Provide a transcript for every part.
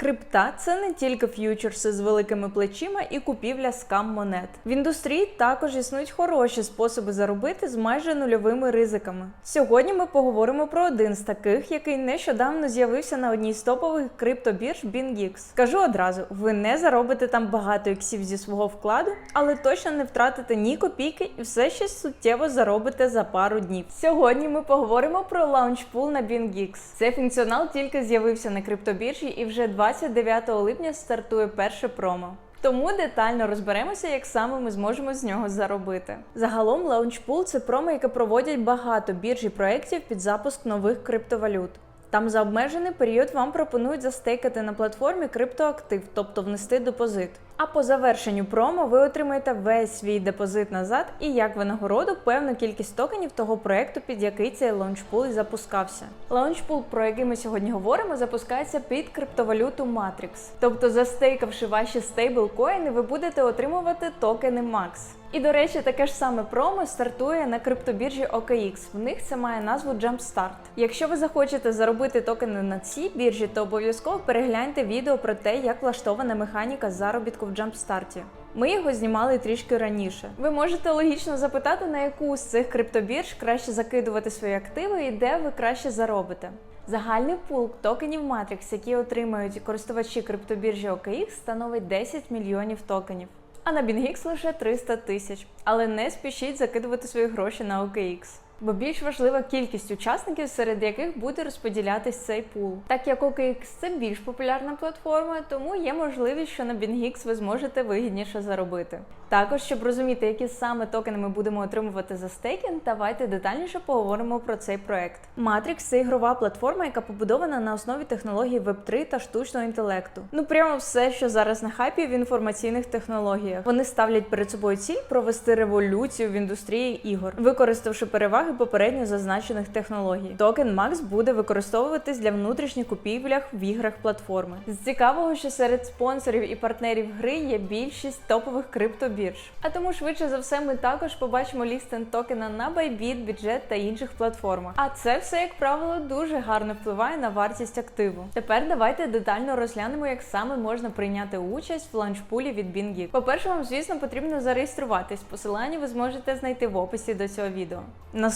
Крипта це не тільки ф'ючерси з великими плечима і купівля скам монет. В індустрії також існують хороші способи заробити з майже нульовими ризиками. Сьогодні ми поговоримо про один з таких, який нещодавно з'явився на одній з топових криптобірж BingX. Скажу одразу, ви не заробите там багато іксів зі свого вкладу, але точно не втратите ні копійки і все ще суттєво заробите за пару днів. Сьогодні ми поговоримо про лаунчпул на BingX. Цей функціонал тільки з'явився на криптобіржі і вже 29 липня стартує перше промо. Тому детально розберемося, як саме ми зможемо з нього заробити. Загалом Launchpool – це промо, яке проводять багато бірж і проєктів під запуск нових криптовалют. Там за обмежений період вам пропонують застейкати на платформі криптоактив, тобто внести депозит. А по завершенню промо ви отримаєте весь свій депозит назад і як винагороду певну кількість токенів того проекту, під який цей лаунчпул і запускався. Лаунчпул, про який ми сьогодні говоримо, запускається під криптовалюту Matrix. Тобто, застейкавши ваші стейблкоїни, ви будете отримувати токени MAX. І до речі, таке ж саме промо стартує на криптобіржі OKX. В них це має назву Jumpstart. Якщо ви захочете заробити токени на цій біржі, то обов'язково перегляньте відео про те, як влаштована механіка заробітку в Jumpstart. Ми його знімали трішки раніше. Ви можете логічно запитати, на яку з цих криптобірж краще закидувати свої активи і де ви краще заробите. Загальний пул токенів Matrix, які отримають користувачі криптобіржі OKX, становить 10 мільйонів токенів. А на BingX лише 300 тисяч. Але не спішіть закидувати свої гроші на OKX. Бо більш важлива кількість учасників, серед яких буде розподілятись цей пул. Так як OKX це більш популярна платформа, тому є можливість, що на BingX ви зможете вигідніше заробити. Також, щоб розуміти, які саме токени ми будемо отримувати за стейкінг, давайте детальніше поговоримо про цей проект. Matrix – це ігрова платформа, яка побудована на основі технологій Web3 та штучного інтелекту. Ну прямо все, що зараз на хайпі в інформаційних технологіях. Вони ставлять перед собою ціль провести революцію в індустрії ігор, використавши переваги попередньо зазначених технологій. Токен Max буде використовуватись для внутрішніх купівлях в іграх платформи. З цікавого, що серед спонсорів і партнерів гри є більшість топових криптобірж. А тому швидше за все ми також побачимо лістинг токена на Bybit, бюджет та інших платформах. А це все, як правило, дуже гарно впливає на вартість активу. Тепер давайте детально розглянемо, як саме можна прийняти участь в ланчпулі від BingX. По-перше, вам, звісно, потрібно зареєструватись. Посилання ви зможете знайти в описі до цього відео.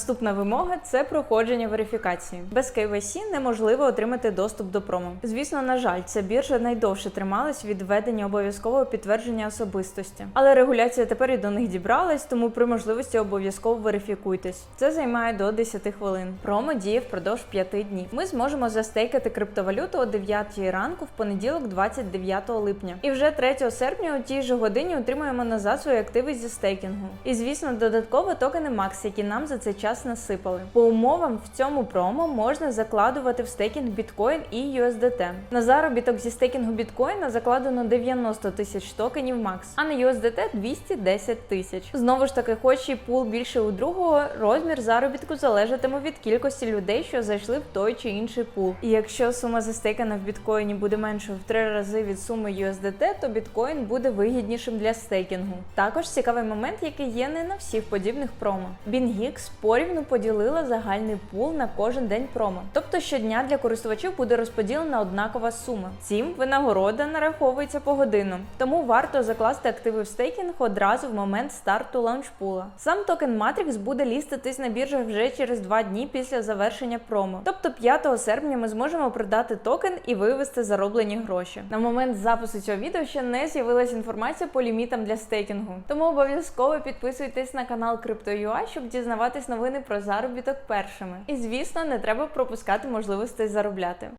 Наступна вимога це проходження верифікації. Без KYC неможливо отримати доступ до промо. Звісно, на жаль, ця біржа найдовше трималась від введення обов'язкового підтвердження особистості. Але регуляція тепер і до них дібралась, тому при можливості обов'язково верифікуйтесь. Це займає до 10 хвилин. Промо діє впродовж 5 днів. Ми зможемо застейкати криптовалюту о 9 ранку в понеділок, 29 липня. І вже 3 серпня у тій же годині отримаємо назад свої активи зі стейкінгу. І звісно, додатково токени Max, які нам за цей час насипали. По умовам в цьому промо можна закладувати в стейкінг біткоін і USDT. На заробіток зі стейкінгу біткоїна закладено 90 тисяч токенів Max, а на USDT 210 тисяч. Знову ж таки, хоч і пул більше у другого, розмір заробітку залежатиме від кількості людей, що зайшли в той чи інший пул. І якщо сума застейкана в біткоїні буде меншою в три рази від суми USDT, то біткоін буде вигіднішим для стейкінгу. Також цікавий момент, який є не на всіх подібних промо. BingX порівну поділила загальний пул на кожен день промо. Тобто щодня для користувачів буде розподілена однакова сума. Цім винагорода нараховується погодинно, тому варто закласти активи в стейкінг одразу в момент старту лаунчпула. Сам токен Matrix буде ліститись на біржах вже через два дні після завершення промо. Тобто 5 серпня ми зможемо продати токен і вивести зароблені гроші. На момент запису цього відео ще не з'явилася інформація по лімітам для стейкінгу. Тому обов'язково підписуйтесь на канал Crypto.ua, щоб дізнаватись новини про заробіток першими. І звісно, не треба пропускати можливостей заробляти.